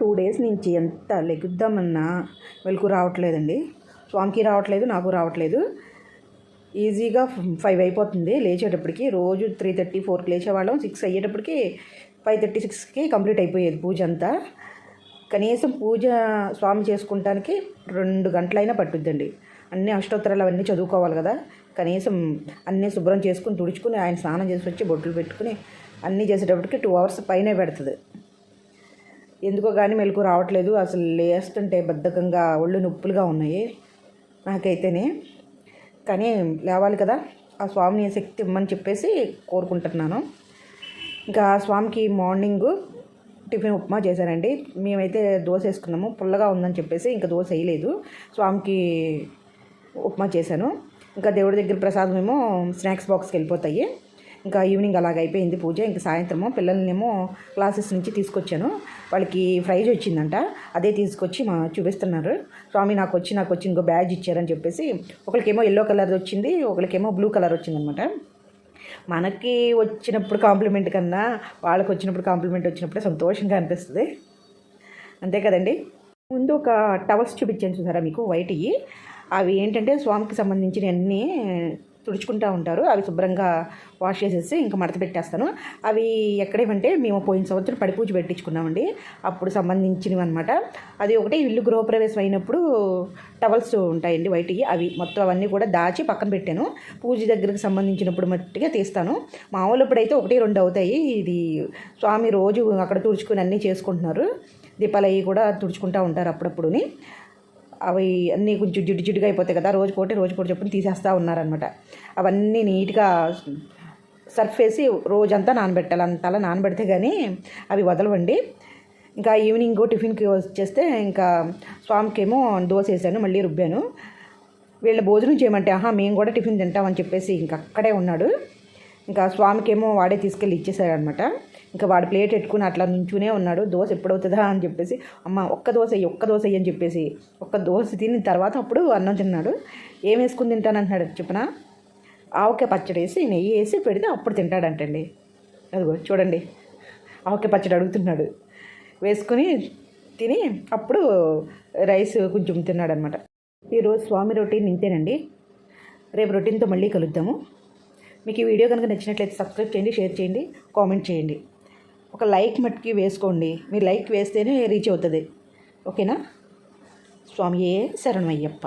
Two days నుంచి ఎంత లెగుద్దామన్నా వెలుకు రావట్లేదండి. స్వామికి రావట్లేదు నాకు రావట్లేదు. ఈజీగా ఫైవ్ అయిపోతుంది లేచేటప్పటికి. రోజు త్రీ థర్టీ ఫోర్కి లేచేవాళ్ళం. సిక్స్ అయ్యేటప్పటికి ఫైవ్ థర్టీ సిక్స్కి కంప్లీట్ అయిపోయేది పూజ అంతా. కనీసం పూజ స్వామి చేసుకుంటానికి రెండు గంటలైనా పట్టుద్దండి. అన్ని అష్టోత్తరాలు అవన్నీ చదువుకోవాలి కదా. కనీసం అన్నీ శుభ్రం చేసుకుని తుడుచుకుని ఆయన స్నానం చేసి వచ్చి బొట్లు పెట్టుకుని అన్నీ చేసేటప్పటికి టూ అవర్స్ పైనే పెడుతుంది. ఎందుకో కానీ మెలకు రావట్లేదు. అసలు లేస్తుంటే బద్ధకంగా ఒళ్ళు నొప్పులుగా ఉన్నాయి నాకైతేనే. కానీ లేవాలి కదా. ఆ స్వామిని శక్తి ఇమ్మని చెప్పేసి కోరుకుంటున్నాను. ఇంకా ఆ స్వామికి మార్నింగ్ టిఫిన్ ఉప్మా చేశానండి. మేమైతే దోశ వేసుకున్నాము. పుల్లగా ఉందని చెప్పేసి ఇంకా దోశ వేయలేదు. స్వామికి ఉప్మా చేశాను. ఇంకా దేవుడి దగ్గర ప్రసాదం ఏమో స్నాక్స్ బాక్స్కి వెళ్ళిపోతాయి. ఇంకా ఈవినింగ్ అలాగ అయిపోయింది పూజ. ఇంకా సాయంత్రము పిల్లల్నేమో క్లాసెస్ నుంచి తీసుకొచ్చాను. వాళ్ళకి ప్రైజ్ వచ్చిందంట. అదే తీసుకొచ్చి మా చూపిస్తున్నారు. స్వామి నాకు వచ్చి నాకు వచ్చి ఇంకో బ్యాజ్ ఇచ్చారని చెప్పేసి ఒకరికేమో ఎల్లో కలర్ వచ్చింది ఒకరికేమో బ్లూ కలర్ వచ్చిందనమాట. మనకి వచ్చినప్పుడు కాంప్లిమెంట్ కన్నా వాళ్ళకి వచ్చినప్పుడు కాంప్లిమెంట్ వచ్చినప్పుడే సంతోషంగా అనిపిస్తుంది. అంతే కదండి? ముందు ఒక టవల్స్ చూపించాను చూసారా మీకు? వైట్వి అవి ఏంటంటే స్వామికి సంబంధించిన అన్నీ తుడుచుకుంటూ ఉంటారు. అవి శుభ్రంగా వాష్ చేసేసి ఇంకా మడత పెట్టేస్తాను. అవి ఎక్కడేమంటే మేము పోయిన సంవత్సరం పడిపూజ పెట్టించుకున్నామండి. అప్పుడు సంబంధించినవి అనమాట అది ఒకటి ఇల్లు గృహప్రవేశం అయినప్పుడు టవల్స్ ఉంటాయండి వైట్వి అవి మొత్తం అవన్నీ కూడా దాచి పక్కన పెట్టాను. పూజ దగ్గరకు సంబంధించినప్పుడు మట్టిగా తీస్తాను. మామూలు ఇప్పుడైతే ఒకటి రెండు అవుతాయి. ఇది స్వామి రోజు అక్కడ తుడుచుకుని అన్నీ చేసుకుంటున్నారు. దీపాలు అవి కూడా తుడుచుకుంటూ ఉంటారు అప్పుడప్పుడుని. అవి అన్నీ కొంచెం జిడ్డు జిడ్డుగా అయిపోతాయి కదా రోజు పోటీ రోజు పోటీ చెప్పుని తీసేస్తూ ఉన్నారనమాట అవన్నీ నీట్గా సర్ఫ్ వేసి రోజంతా నానబెట్టాలి అంతలా నానబెడితే కానీ అవి వదలవండి. ఇంకా ఈవినింగ్ టిఫిన్కి వచ్చేస్తే ఇంకా స్వామికేమో దోశ వేసాను మళ్ళీ రుబ్బాను. వీళ్ళ భోజనం చేయమంటే ఆహా మేము కూడా టిఫిన్ తింటామని చెప్పేసి ఇంకా అక్కడే ఉన్నాడు. ఇంకా స్వామికేమో వాడే తీసుకెళ్ళి ఇచ్చేసాడనమాట ఇంకా వాడు ప్లేట్ పెట్టుకుని అట్లా నుంచునే ఉన్నాడు. దోశ ఎప్పుడవుతుందా అని చెప్పేసి అమ్మ ఒక్క దోశ అయ్యి ఒక్క దోశ అయ్యి అని చెప్పేసి ఒక్క దోశ తిని తర్వాత అప్పుడు అన్నం తిన్నాడు. ఏం వేసుకుని తింటానంటున్నాడు చెప్పిన. ఆవకాయ పచ్చడి వేసి నెయ్యి వేసి పెడితే అప్పుడు తింటాడంటండి. అదిగో చూడండి. ఆవకాయ పచ్చడి అడుగుతున్నాడు. వేసుకుని తిని అప్పుడు రైస్ కొంచెం తిన్నాడనమాట. ఈరోజు స్వామి రొటీన్ ఇంతేనండి. రేపు రొటీన్తో మళ్ళీ కలుద్దాము. మీకు ఈ వీడియో కనుక నచ్చినట్లయితే సబ్స్క్రైబ్ చేయండి షేర్ చేయండి కామెంట్ చేయండి. ఒక లైక్ మట్టుకి వేసుకోండి. మీరు లైక్ వేస్తేనే రీచ్ అవుతుంది. ఓకేనా? స్వామియే శరణమయ్యప్ప.